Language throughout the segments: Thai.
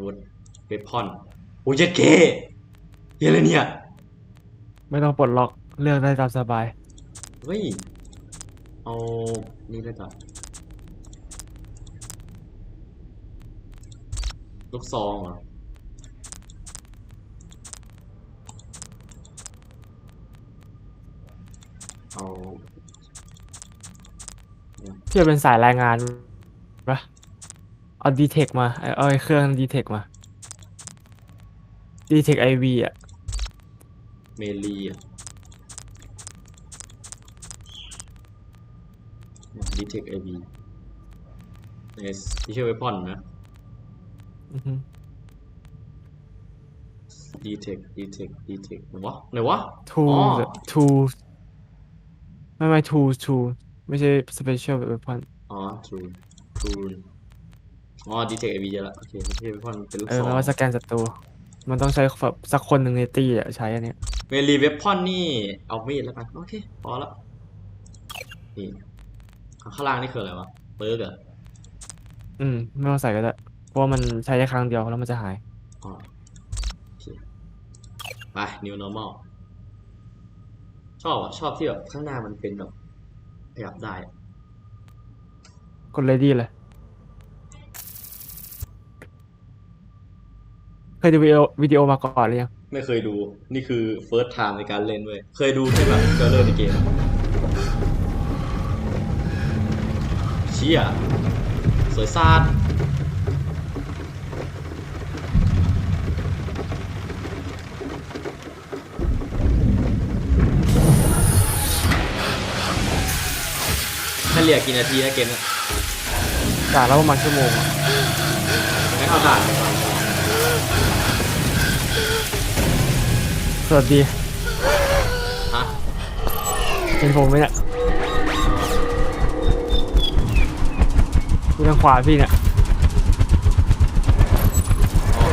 วูดเวพอนโอ้ยเจ็ดเกเหี้ยอะไรเนี่ยไม่ต้องปลดล็อกเลือกได้ตามสบาย เฮ้ย เอา นี่เลยจ้ะลูกซองเหรอเอาที่จะเป็นสายรายงานปะ เอาดีเทคมาเอาเอาไอ้เครื่องดีเทคมาดีเทคไอวีอะ เมลีอะดีเทคไอวีเอสที่ชื่อเวพอนนะอือฮึดีเทคดีเทคดีเทคไหนวะไหนวะ ทูอ๋อ ทูไม่ไม่ทูทูไม่ใช่ special weapon อ๋อ true true อ๋อ detect AV เจอละโอเคที่เวพอนเป็นลูกเออซองมันว่าสแกนศัตรู มันต้องใช้แบบสักคนหนึ่งในตีอะใช้อันเนี้ยเมลีเวพอนนี่เอามีดแล้วกันโอเคพอละนี่ข้างล่างนี่คืออะไรวะเบิร์กเหรออืม ไม่ต้องใส่ก็ได้เพราะว่ามันใช้ได้ครั้งเดียวแล้วมันจะหาย อ๋อโอเคไป new normal ชอบอะชอบที่แบบข้างหน้ามันเป็นแบบขยับได้กด ready เลยเคย ดูวิดีโอวิดีโอมาก่อนหรือยังไม่เคยดู นี่คือ first time ในการเล่นเว้ย เคยดูแค่แบบเทรลเลอร์ในเกมเชี่ยสวยซาดถ้าเหลือกี่นาทีนะเกมเนี้จ่ายแล้วประมาณชั่วโมงอะงั้นเอาด่านไปก่อน วัสดีฮะเห็นผมไหมเนี่ยอยู่ทางขวาพี่เนี่ยอ๋อ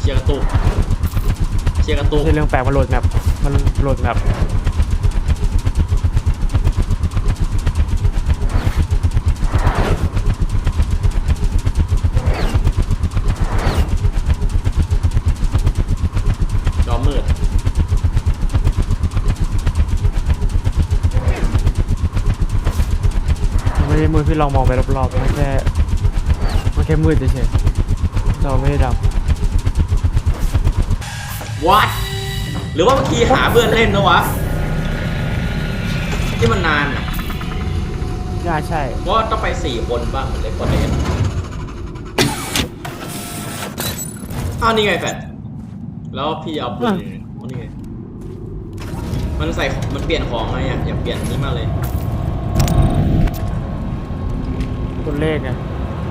เชียร์กระตุกเชียร์กระตุไม่กใช่เรื่องแปลกมันโหลดแมปมันโหลดแมป จอมืด มันไม่ได้มืดพี่ ลองมองไปรอบๆมันแค่มันแค่มืดเฉยๆเราไม่ได้ดวัดหรือว่าเมื่อกี้หาเพื่อนเล่นนะวะ ที่มันนานอะำน่าใช่ เพราะว่าต้องไปสี่คนบ้างเหมือนเลยคนเล่นอ้าวนี่ไงแฟดแล้วพี่เอาปืนอยู่เนี่ยอ๋อนี่ไงมันใส่ของมันเปลี่ยนของไงอะอยากเปลี่ยนอันนี้มากเลย ตัวเลขไง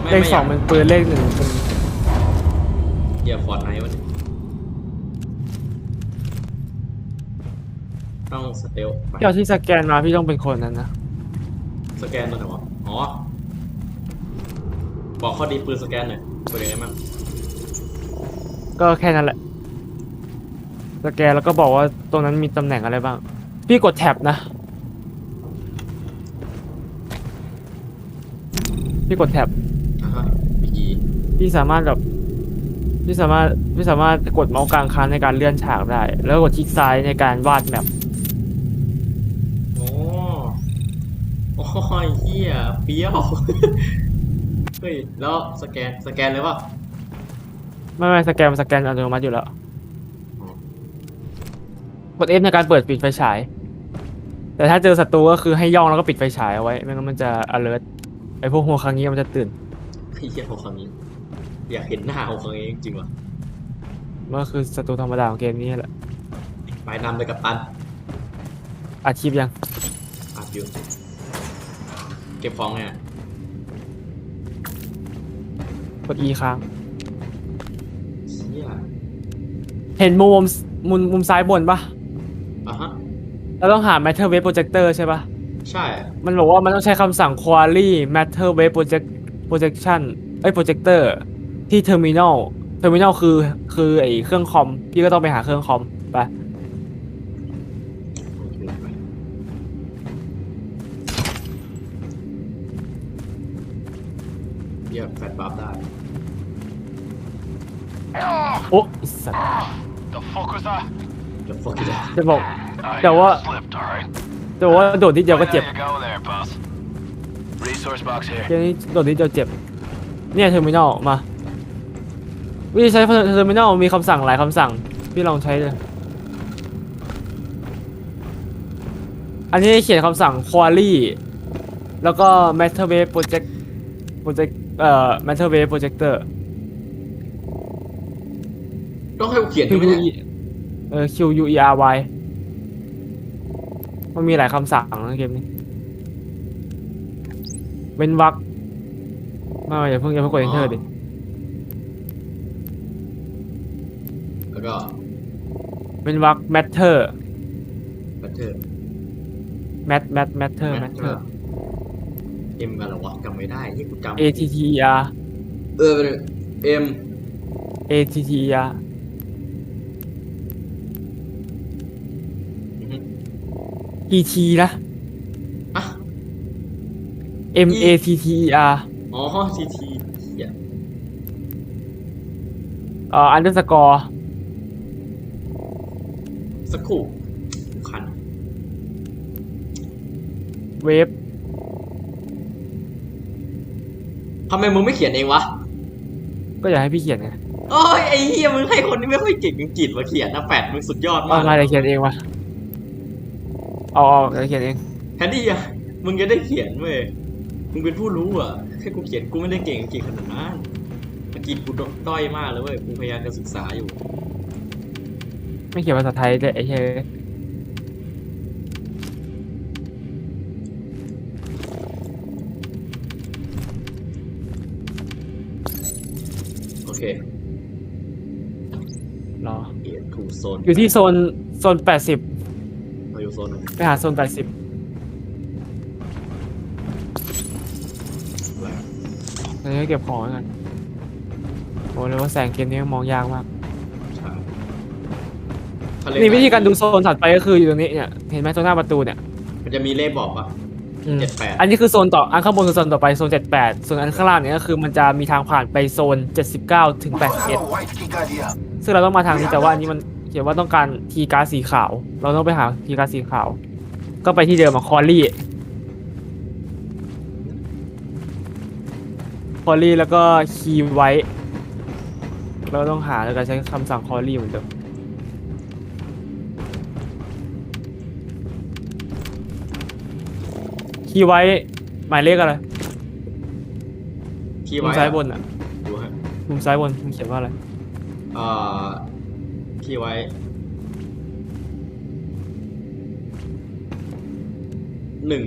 ไม่เลขไม่สองเป็นปืนเลขหนึ่งเป็นเกียร์ฟอร์ดไนท์วะเนี่ยต้องสเตลไปพี่เอาที่สแกนมาพี่ต้องเป็นคนนั้นนะสแกนตัวไหนวะอ๋อ บอกข้อดีปืนสแกนหน่อยเป็นยังไงบ้างก็แค่นั้นแหละ สแกนแล้วก็บอกว่าตรงนั้นมีตำแหน่งอะไรบ้าง พี่กดแท็บนะ พี่กดแท็บอะฮะพีพี่สามารถแบบพี่สามารถพี่สามารถกดเมาส์กลางค้างในการเลื่อนฉากได้ แล้วก็กดคลิกซ้ายในการวาดแมปโอ้โอ้ยเฮียเปรี้ยว เฮ้ย แล้วสแกน สแกนเลยป่ะไม่ไม่สแกนมันสแกนอัตโนมัติอยู่แล้วอ๋อกด F ในการเปิดปิดไฟฉาย แต่ถ้าเจอศัตรูก็คือให้ย่องแล้วก็ปิดไฟฉายเอาไว้ไม่งั้นมันจะ alert ไอพวกหัวครั้งนี้มันจะตื่น ไอ้เฮียของครั้งนี้ อยากเห็นหน้าของครั้งนี้จริงๆว่ะมันก็คือศัตรูธรรมดาของเกมนี้แหละไปนำเลยกับตันอาชีพยังอัดอยู่เก็บของไงอะกด E ค้างเชี่ยเห็นมุมมุมมุมซ้ายบนปะอะฮะเราต้องหา matter wave projector ใช่ปะ ใช่ มันบอกว่ามันต้องใช้คำสั่ง query matter wave project projection เอ้ย projector ที่ terminal terminal คือคือไอเครื่องคอม พี่ก็ต้องไปหาเครื่องคอมไปโอเคไปเหี้ยแฟดบัฟได้ โอ้ไอ้สัตว์ The fuck was that? เดี๋ยวฟอกกี้ได้ จะบอก I Yeah, what? slipped, alright. แต่ว่าโดดนิดเดียวก็เจ็บ There you go there, boss. Resource box here. เกมนี้โดดนิดเดียวเจ็บ เนี่ยเทอร์มินอลมา วิธีใช้เทอร์มินอลมีคำสั่งหลายคำสั่ง พี่ลองใช้เลย อันนี้เขียนคำสั่ง query แล้วก็ matter wave project project เอ่อ matter wave projector ต้องให้กูเขียน Q ใช่ไหม U เนี่ย E เออ Q U E R Y มันมีหลายคำสั่งนะเกมนี้ เว้นวรรคไมาอย่าเพิ่งอย่าเพิ่งกด enter ดิ แล้วก็เว้นวรรค matter แบตเตอร์ mat mat matter matter เอ็มกันเหรอวะจำไม่ได้ที่กูจำ A T T E R เออเอ็ม A T T E R P T นะ อะ M A T T E R อ๋อทีทีเหี้ยเอ่อ underscore สักครู่คัน wave ทำไมมึงไม่เขียนเองวะ ก็อยากให้พี่เขียนไงโอ้ยไอ้เหี้ยมึงให้คนที่ไม่ค่อยเก่งอังกฤษมาเขียนนะแปดมึงสุดยอดเอามากมาจะเขียนเองวะ เอาเอาจะเขียนเองแทนที่อะมึงจะได้เขียนเว้ย มึงเป็นผู้รู้อะแค่กูเขียนกูไม่ได้เก่งอังกฤษขนาดนั้นอังกฤษกูด้อยมากเลยเว้ย กูพยายามจะศึกษาอยู่ ไม่เขียนภาษาไทยด้วยไอ้เหี้ยโอเครอเอียทูโซน อยู่ที่โซนโซนแปดสิบเราอยู่โซน ไหนไปหาโซนแปดสิบอะไรตอนนี้เก็บของไว้กันโอ้เลยว่าแสงเกมนี้มองยากมากใช่ทะเลนี่วิธีการดูโซนถัดไปก็คืออยู่ตรงนี้เนี่ย เห็นไหมตรงหน้าประตูเนี่ยมันจะมีเลขบอกปะอืมเจ็ดแปดอันนี้คือโซนต่อ อันข้างบนคือโซนต่อไปโซนเจ็ดแปดส่วนอันข้างล่างเนี่ยก็คือมันจะมีทางผ่านไปโซนเจ็ดสิบเก้าถึงแปดสิบเอ็ด white kick idea. ซึ่งเราต้องมาทางนี้แต่ว่าอันนี้มัน เขียนว่าต้องการทีการ์ดสีขาว เราต้องไปหาทีการ์ดสีขาว ก็ไปที่เดิมอะคอลลี่คอลลี่แล้วก็คีย์ไว้ เราต้องหาแล้วก็ใช้คำสั่งคอลลี่เหมือนเดิมคีย์ไว้หมายเลขอะไรที่มุไว้มซ้ายบนอะดูฮะมุมซ้ายบนมันเขียนว่าอะไร เอ่อ ที่ไว้ หนึ่ง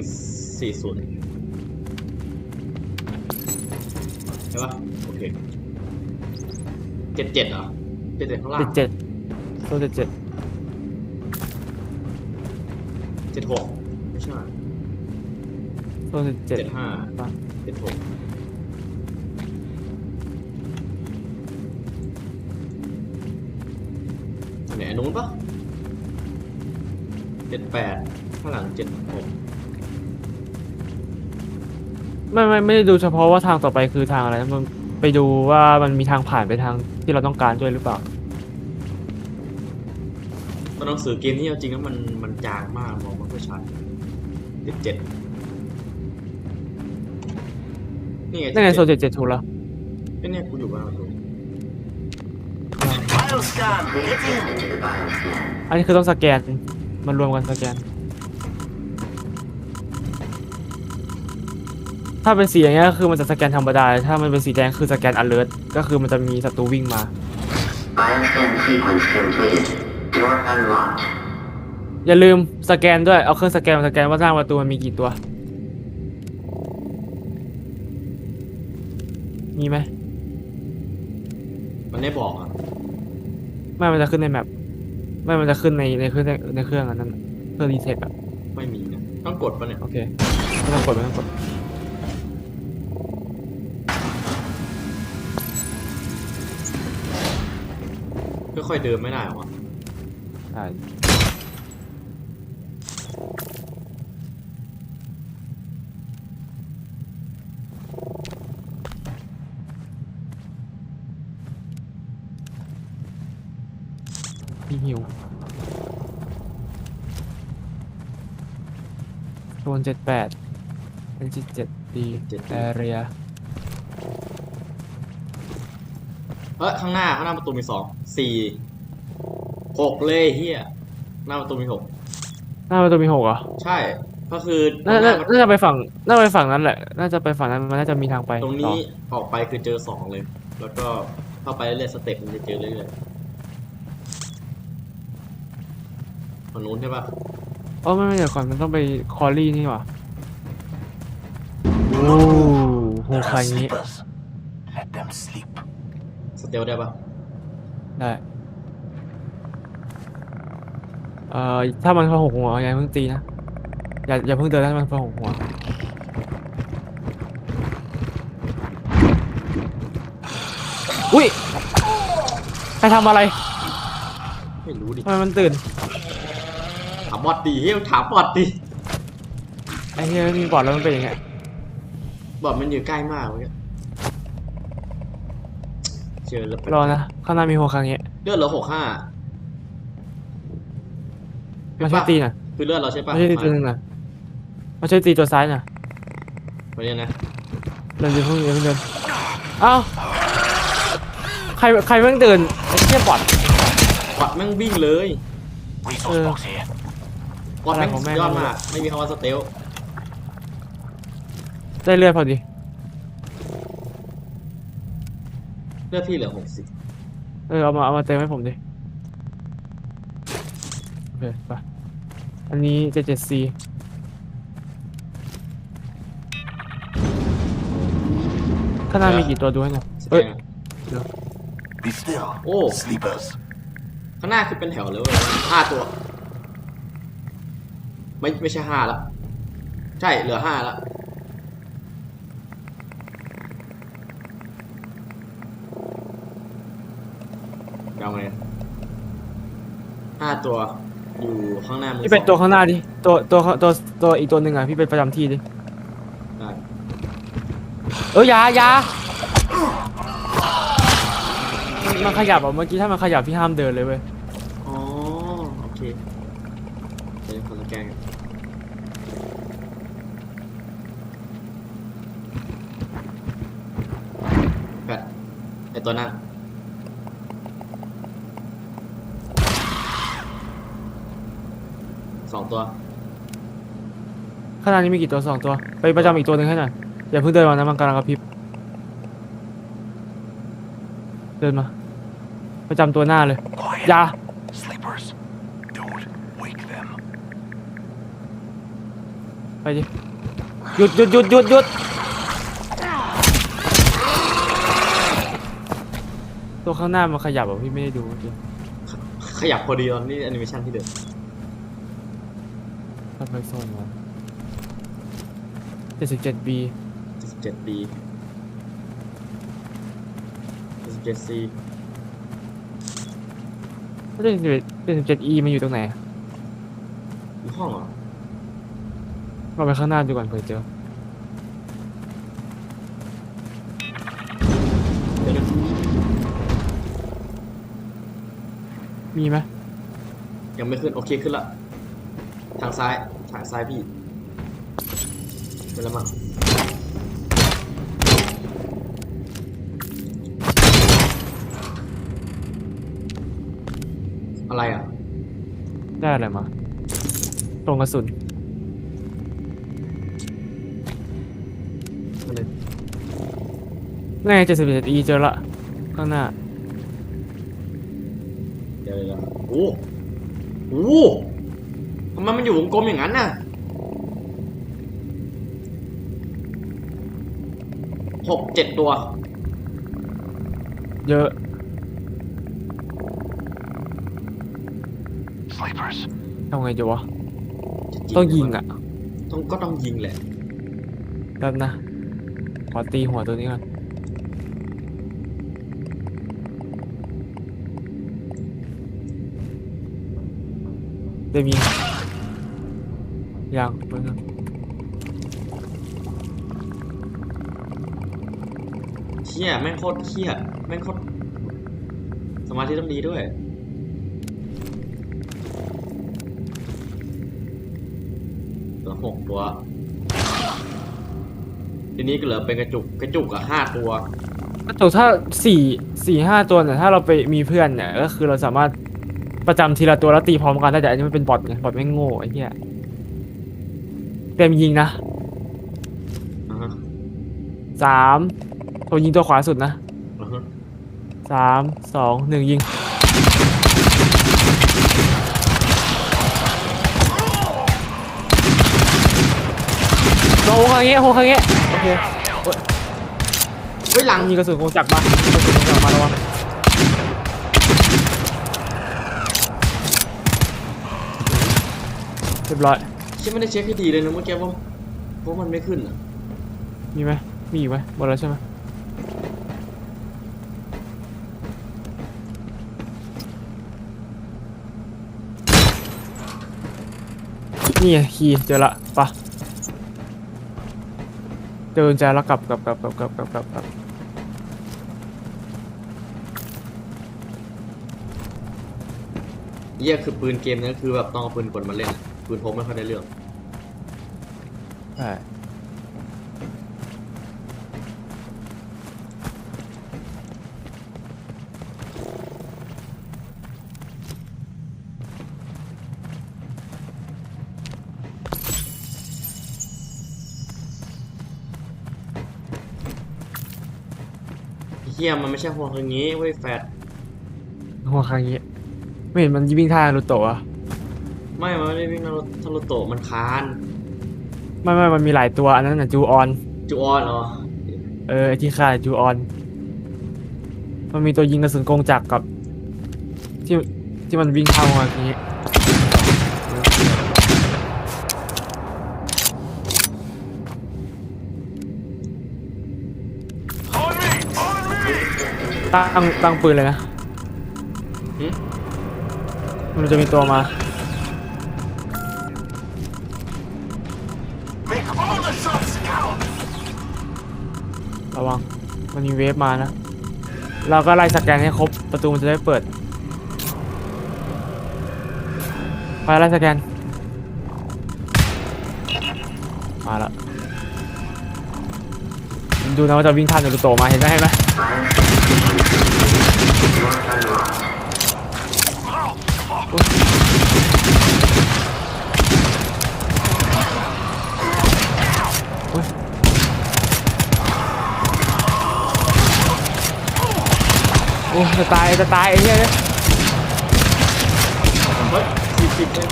สี่ศูนย์ใช่ปะโอเคเจ็ดเจ็ดเหรอเจ็ดเจ็ดข้างล่างเจ็ดเจ็ดโซนเจ็ดเจ็ดเจ็ดหกไม่ใช่โซนเจ็ดเจ็ดเจ็ดห้าปะเจ็ดหก อันไหนอันนู้นปะเจ็ดแปดข้างหลังเจ็ดหกไม่ไม่ไม่ได้ดูเฉพาะว่าทางต่อไปคือทางอะไรนะมันไปดูว่ามันมีทางผ่านไปทางที่เราต้องการด้วยหรือเปล่าตัวหนังสือเกมนี้เอาจริงแล้วมันมันจางมากมองไม่ค่อยชัดเจ็ดเจ็ดนี่ไงนั่นไงโซนเจ็ดเจ็ดถูกแล้วนี่เนี่ยกูอยู่บ้าน กู Bioscan. Get in. อันนี้คือต้องสแกน มันรวมกันสแกน ถ้าเป็นสีอย่างเงี้ยก็คือมันจะสแกนธรรมดา ถ้ามันเป็นสีแดงคือสแกน alert ก็คือมันจะมีศัตรูวิ่งมา Bioscan sequence completed. Door unlocked. อย่าลืมสแกนด้วย เอาเครื่องสแกนมาสแกนว่าหน้าประตูมันมีกี่ตัว มีไหมมันได้บอกอะ ไม่มันจะขึ้นในแมปไม่มันจะขึ้นในในเครื่องในเครื่องอันนั้นน่ะเครื่องรีเซ็ตอะไม่มีนะต้องกดปะเนี่ยโอเคไม่ต้องกดไม่ต้องกดค่อยๆเดินไม่ได้หรอวะใช่ หิวโซนเจ็ดแปดเป็นจิตเจ็ดดีแอเรียเฮ้ยข้างหน้าข้างหน้าประตูมีสองสี่หกเลยเฮียหน้าประตูมีหกหน้าประตูมีหกเหรอใช่ ก็คือน่าน่าน่าจะไปฝั่งน่าจะไปฝั่งนั้นแหละ น่าจะไปฝั่งนั้นมันน่าจะมีทางไป ตรงต่นี้อออกไปคือเจอสองเลย แล้วก็เข้าไปเรื่อยๆสเต็ปมันจะเจอเรื่อยๆ ฝั่งนู้นใช่ปะเออไม่ไม่เดี๋ยวก่อนมันต้องไปคอรี่นี่หว่าโอ้โห There ใคร are นี้ sleepers. Let them sleep. สเตลได้ปะได้เอ่อถ้ามันพอหกหัวอย่าเพิ่งตีนะอย่าอย่าเพิ่งเดินถ้ามันพอหกหัวอุ้ยใครทำอะไร ไม่รู้ดิทำไมมันตื่นถาม บอดดีเฮียถามบอดดิไอ้เหี้ยมีบอร์ดแล้วมันเป็นยังไงบอดมันอยู่ใกล้มากเมื่อกี้เจอแล้วรอนะข้างหน้ามีหัวครั้งนี้เลือดเหลือหกห้ามาช่วยตีหน่อยคือเลือดเราใช่ปะมาช่วยตีตัวหนึงหน่อยมาช่วยตีตัวซ้ายหน่อยวันนี้นะเดินเดินเพิ่งเดินเพิ่งเดินเอ้าใครใครเพิ่งเดินไอ้เหี้ยบอดบอดแม่งวิ่งเลย Resource Uh. box here. บอดแม่งอะไรของสุแม่ดงยอดมากไม่มีคำว่าสเตลได้เลือดพอดีเลือดพี่เหลือหกสิบเออเอามาเอามาเติมให้ผมดิโอเคไปอันนี้เจ็ดเจ็ดซีข้างหน้ามีกี่ตัวดูให้หน่อยสเอ้เตยล Be still. Oh. Sleepers. ข้างหน้าคือเป็นแถวเลยเว้ยห้าตัว ไม่ไม่ใช่ห้าละใช่เหลือห้าละเอาไงห้าตัวอยู่ข้างหน้ามือพี่เป็นสองตัวข้างหน้าดิ ตัวตัวตัวตัวอีกตัวหนึ่งอะพี่เป็นประจำที่ดิ ได้เอออยาอยามันมันขยับอะเมื่อกี้ถ้ามันขยับพี่ห้ามเดินเลยเว้ย อ๋อโอเคเดี๋ยวคนละแกล้งกันแปด ไอตัวนั่งสองตัว ข้างหน้านี้มีกี่ตัวสองตัว ไปประจำอีกตัวหนึ่งให้หน่อยอย่าเพิ่งเดินมานะมันกำลังกระพริบ เดินมา ประจำตัวหน้าเลย Quiet. อยา Sleepers. Don't wake them. ไปดิ หยุดหยุดหยุดหยุดหยุด ตัวข้างหน้ามันขยับอะพี่ไม่ได้ดูจริงขยับพอดีตอนนี้แอนิเมชันที่เดิมทำไมโซนวะเจ็ดสิบเจ็ดบี77 B 77 C เจ็ดสิบเจ็ดเจ็ดสิบเจ็ดอีมันอยู่ตรงไหนอะอยู่ห้องเหรอเราไปข้างหน้าดูก่อนเผื่อเจอ มีไหมยังไม่ขึ้น โอเคขึ้นละ ทางซ้ายทางซ้ายพี่เป็นแล้วมั้งอะไรอะ ได้อะไรมา ตรงกระสุนอะไรนี่เจ็ดสิบเจ็ดอีเจอละข้างหน้า ดี๋ยวเดี๋ยวโอ้โหทำไมมันอยู่วงกลมอย่างนั้นน่ะหกเจ็ดตัว เยอะ Sleepers. ทำไงดีวะ ต้องยิงอะ ต้องก็ต้องยิงแหละ แป๊บนะ ขอตีหัวตัวนี้ก่อน เด้มีอย่างเพื่อนเชี่ยแม่งโคตรเชี่ยแม่งโคตรสมาธิต้องดีด้วยตัวหกตัว ทีนี้ก็เหลือเป็นกระจุกกระจุกอะห้าตัว ถ้าสี่สี่ห้าตัวเนี่ยถ้าเราไปมีเพื่อนเนี่ยก็คือเราสามารถ ประจำทีละตัวแล้วตีพร้อมกันได้แต่อันนี้มันเป็นบอทไงบอทไม่งโง่ไอ้เหี้ยเต็มยิงนะอ่าฮะสามตัวยิงตัวขวาสุดนะอ่าฮะสามสองหนึ่งยิง โอ้โหครั้งเงี้ยโอ้โหครั้งเงี้ยโอเคเฮ้ยหลังมีกระสุนคงจักรมามีกระสุนคงจักรมาระวัง รียบร้อยฉันไม่ได้เช็คให้ดีเลยนะเมื่อกี้ว่าเพราะมันไม่ขึ้นอะมีไหมมีอีกไหมหมดแล้วใช่ไหมนี่ไงคีย์เจอละไปะเจอกุญแจแล้วกลับกลับกลับกลับกลับกลับกลับกลับเยี่ยคือปืนเกมนี้คือแบบต้องเอาปืนกลมาเล่นอะ ปืนพกไม่ค่อยได้เรื่องใช่เฮียมันไม่ใช่หัวอย่างงี้เว้ยแฟดหัวครั้งนี้ ไม่เห็นมันวิ่งท่านารูโตะอะ ไม่มันไม่ได้วิ่งนารุทารุโตะมันคานไม่ไม่มันมีหลายตัวอันนั้นน่ะจูออน จูออนเหรอเออไอที่ฆ่าจูออน มันมีตัวยิงกระสุนกงจักรกับ ที่ที่มันวิ่งเข้ามาอย่างนี้ On me! On me! ตั้งตั้งปืนเลยนะหึมันจะมีตัวมา ระวัง มันมีเวฟมานะ เราก็ไล่สแกนให้ครบ ประตูมันจะได้เปิด ไปไล่สแกน มาและดูนะว่าจะวิ่งท่านนารูโตมาเห็นไหมเห็นไหม โอ้จะตายจะตายไอ้เฮ้ยเนี่ยเฮ้ยสี่สิบเลย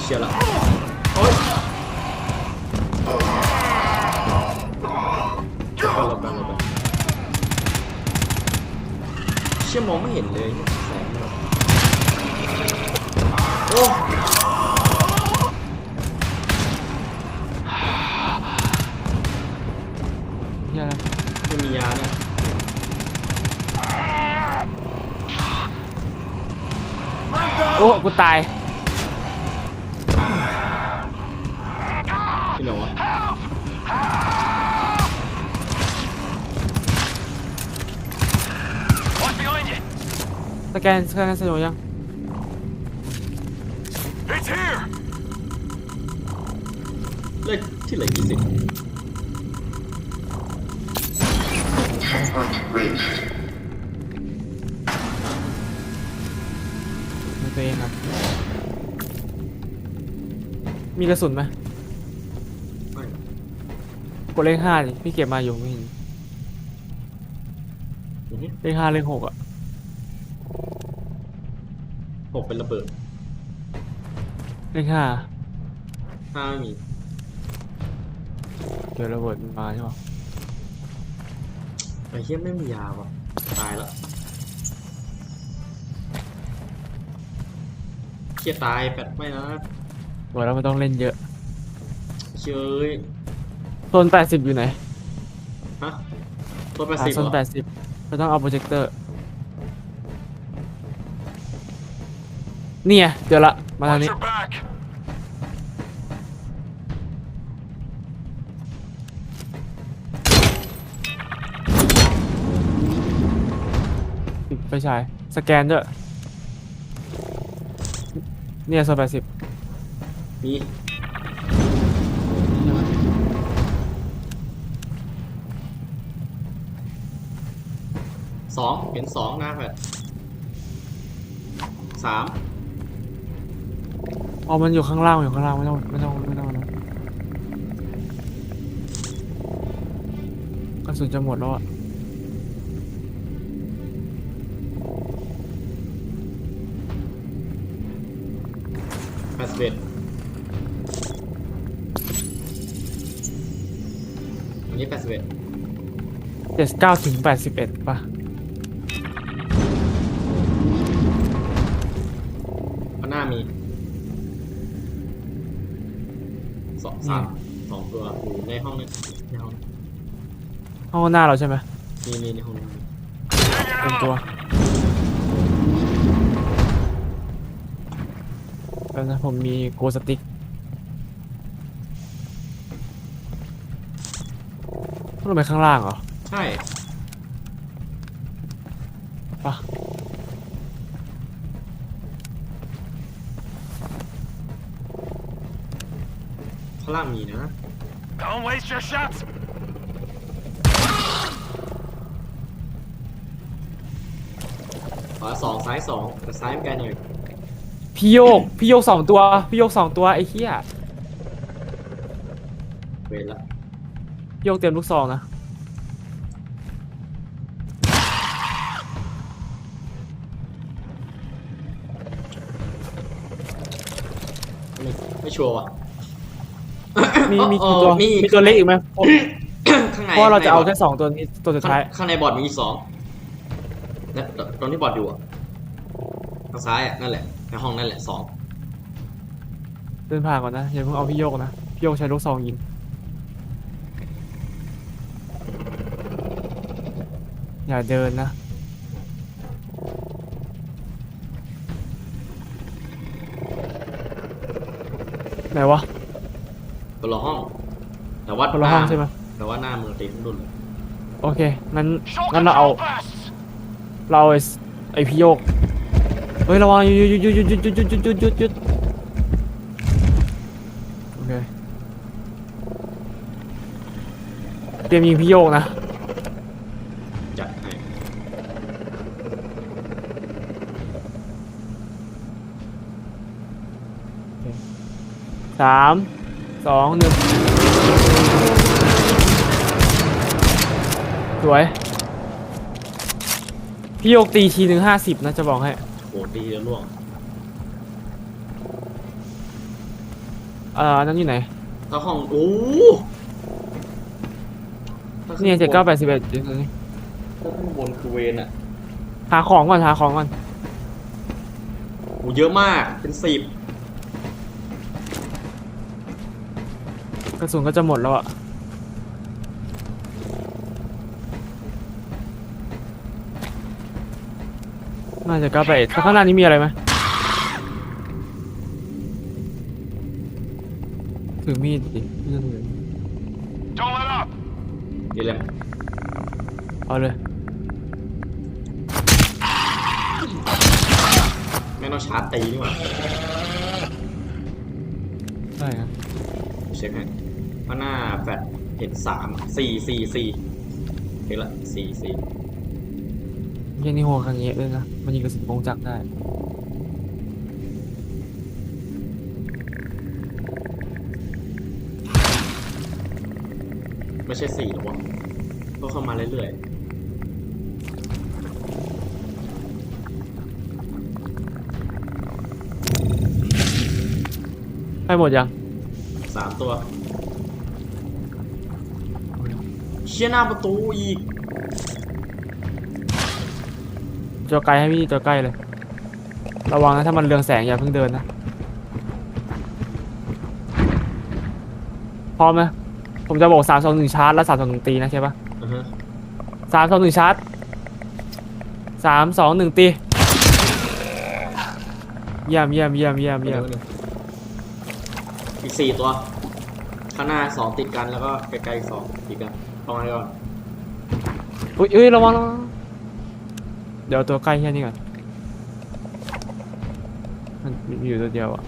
เชียละโอ๊ยไปแล้วไปแล้วไปเชี่ยมองไม่เห็นเลยแสงโอ้ cơ hội của tài Scan, scan, scan rồi nha It's here. Lệch, thì lệch cái gì? Checkpoint reached. ตัวเองครับมีกระสุนไหมไม่กดเลขห้าดิพี่เก็บมาอยู่ไม่เห็นอือฮึเลขห้าเลขหกอะหกเป็นระเบิดเลขห้าห้าไม่มีเดี๋ยวระเบิดมันมาใช่ปะไอ้เหี้ยไม่มียาว่ะตายแล้ว เชี่ยตายแปดไม่นะบอกแล้วมันต้องเล่นเยอะเชยโซนแปดสิบอยู่ไหนฮะตัวแปดหาสิบโซนเหรแปอดสิบเราต้องเอาโปรเจคเตอร์เนี่ยเจอละมาทาง Watch นี้ your back! ปิดไฟฉายสแกนด้วย เนี่ยโซนแปดสิบมีสองเห็นสองหน้าแฟดสามอ๋อมันอยู่ข้างล่างอยู่ข้างล่างไม่ต้องไม่ต้องไม่ต้องนะกระสุนจะหมดแล้วอะ ดสิบเอ็ดอันนี้แปดสิบเอ็ดเจ็ดเก้าถึงแปดสิบเอ็ดป่ะข้างหน้ามีสองสามสองตัวอยู่ในห้องนี้ในห้องนี้ห้องหน้าเราใช่ไหมมีมีในห้องนี้เป็นตัว แล้วนะผมมีโกสติกต้องลงไปข้างล่างเหรอ ใช่ปะข้างล่างมีนะ Don't waste your shots. ขวาสองซ้ายสองแต่ซ้ายมันไกลหน่อย พี่โยก พี่โยกสองตัว พี่โยกสองตัวไอ้เหี้ยเวรละพี่โยกเตรียมลูกซองนะ ไม่ไม่ชัวร์ว่ะมีมีอ๋กี่อตัวมีมีตัวเล็กอีกไหมเพราะข้างในเพราะเราจะเอาข้แค่งในบสองตัวนี้ตัวสุดท้าย ข้างข้างในบอร์ดมีอีกสองนั่นตรงที่บอร์ดอยู่อะทางซ้ายอะนั่นแหละ ในห้องนั่นแหละสองเดินผ่านก่อนนะอย่าเพิ่งเอาพี่โยกนะพี่โยกใช้ลูกซองยิงอย่าเดินนะไหนวะคนละห้อง แต่ว่าคนละห้องใช่ไหมแต่ว่าหน้ามือตีขึ้นดุนเลยโอเคงั้น Show งั้นเราเอา control vests. เราเอาไอ้สไอพี่โยก เฮ้ยระวังหยุดหยุดหยุดหยุดหยุดหยุดหยุดหยุดหยุดหยุดหยุดโอเคเตรียมยิงพี่โยกนะจัดให้สามสองหนึ่งสวย พี่โยกตีทีหนึ่งห้าสิบนะจะบอกให้ โหตีแล้วล่วงเอ่ออันนั้นอยู่ไหน ถ้าห้องโอ้ถ้าขึ้เนี่ยเจ็ดเก้าแปดสิบเอ็ดถ้าขึ้นบนคือเวนอะหาของก่อนหาของก่อนโหเยอะมากเป็นสิบกระสุนก็จะหมดแล้วอะ น่าจะเก้าแปดแต่ข้างหน้านี้มีอะไรไหมถือมีดดิไม่ต้องถือ Don't let up. เดี๋ยวแหละเอาเลย ไม่ต้องชาร์จตีนี่หว่าได้ครับเช็คให้ข้างหน้าแฟดเห็นสามสี่สี่สี่เห็นละสี่สี่เหี้ ยันนี่โหคังเงี้ยด้วยนะ มันยิงกระสุนกงจักรได้ ไม่ใช่สี่หรอกวะก็เข้ามาเรื่อยไปหมดยัง ๆสามตัว เชี่ยหน้าประตูอีก ตัวไกลให้พี่ตัวใกล้เลย ระวังนะถ้ามันเรืองแสงอย่าเพิ่งเดินนะพร้อมไหมผมจะบอกสามสองหนึ่งชาร์จแล้วสามสองหนึ่งตีนะใช่ปะอือฮะสามสองหนึ่งชาร์จสามสองหนึ่งตีเยี่ยมเยี่ยมเยี่ยมเยี่ยมเยี่ยมเดี๋ยวอีกสี่ตัว ข้างหน้าสองติดกันแล้วก็ไกลๆอีกสองติดกันต้องให้ก่อนอุ้ยเอ้ยระวังระวัง เดี๋ยวตัวใกล้แค่นี้ก่อนมันมีอยู่ตัวเดียวอะ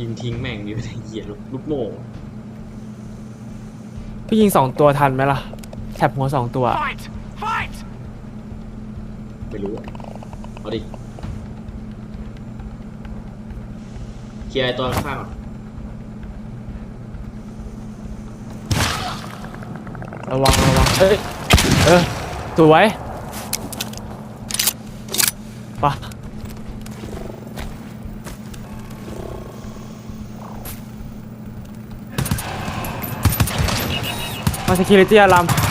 ยิงทิ้งแม่งดิไอ้เหี้ยลูกลูกโม่พี่ยิงสองตัวทันไหมล่ะแถบหัวสองตัว Fight! Fight! ไม่รู้เอาดิเคลียร์ไอ้ตัวข้างก่อนระวังระวังเอ้ยเออสวยปะมา security alarm โคตร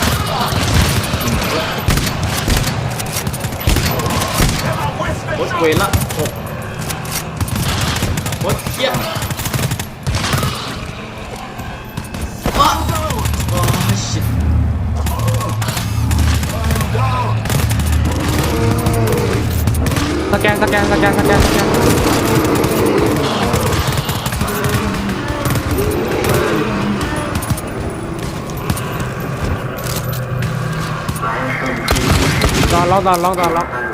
เวรละหกโคตรเหี้ยว้าโอ้ชิตสแกนสแกนสแกนสแกนสแกนนอนล็อกนอนล็อกนอนล็อกโอ้ย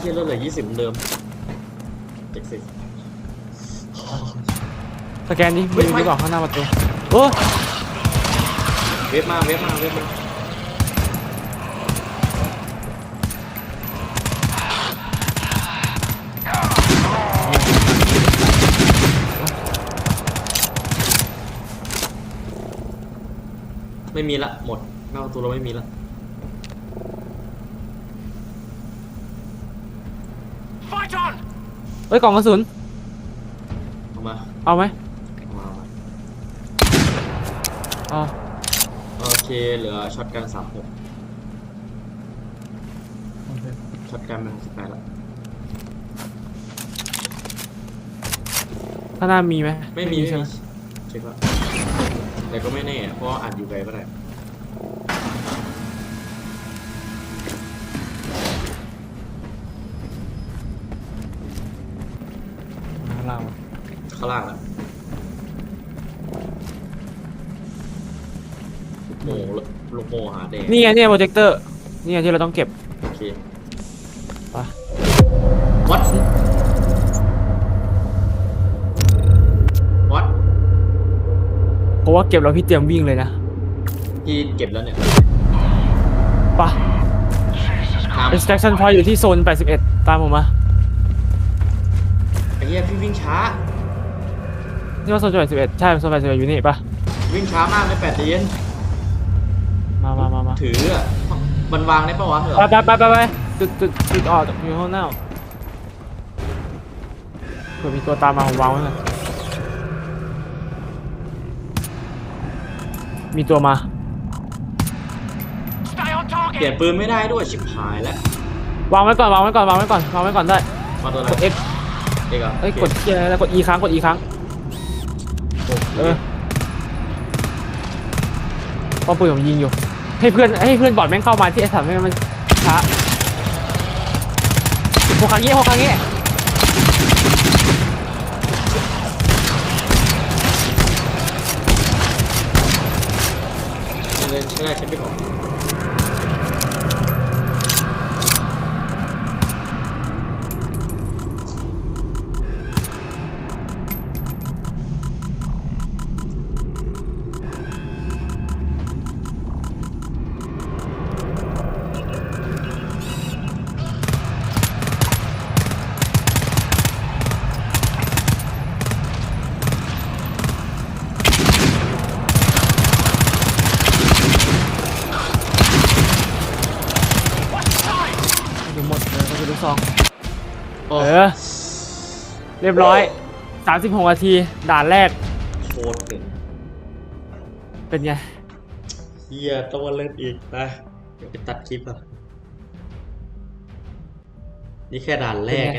เหี้ยเลือดเหลือยี่สิบเหมือนเดิมเจ็ดสิบสแกนดิมีหรือเปล่าข้างหน้าประตูโอ้เวฟมาเวฟมาเวฟมาไม่มีละหมดหน้าประตูเราไม่มีละ Fight on! เอ้ยกล่องกระสุน เอามาเอาไหมเอามาเอามาเอาโอเคเหลือช็อตกันสามหกช็อตกันมันสิบแปดละข้างหน้ามีไหมไม่มีใช่ไม่ไหมมีเช็คละแต่ก็ไม่แน่เพราะว่าอาจอยู่ไกลก็ได้ ข้างล่างละโม่ลูกโม่หาแดงนี่ไงเนี่ยโปรเจคเตอร์นี่ไงที่เราต้องเก็บ โอเคไป วัดวัดเพราะว่าเก็บแล้วพี่เตรียมวิ่งเลยนะพี่เก็บแล้วเนี่ยปะตาม extraction point อยู่ที่โซน 81 ตามผมมาไอ้เหี้ยพี่วิ่งช้า นี่ว่าโซน81ใช่โซน81อยู่นี่ปะวิ่งช้ามากเลยแปดเดือนมามามามาถืออะมันวางได้ปะวะเหรอไปไปไปไปไปจุดจุดจุดออกอยู่ข้างหน้าเผื่อมีตัวตามมาผมวางไว้ก่อนมีตัวมา Stay on เปลี่ยน target! ปืนไม่ได้ด้วยชิบหายแล้ววางไว้ก่อนวางไว้ก่อนวางไว้ก่อนวางไว้ก่อนได้มาตัวไหนกด X เอกเหรอเอ้ยโคกดเกียร์แล้วกด E ค้างกด E ค้าง เออป้อมปืนผมยิงอยู่ ให้เพื่อนให้เพื่อนบอดแม่งเข้ามาที่ไอ้สัตว์ไม่งั้มันช้าหกครั้งเงี้ยหกครั้งเงี้ยเลยใช่ได้ใช่ไปก่อน รียบร้อย 36นาที ด่านแรก โคตรเก่งเป็นไง เฮียต้องมาเล่นอีกไปเดี๋ยวไปตัดคลิปอะ นี่แค่ด่านแรก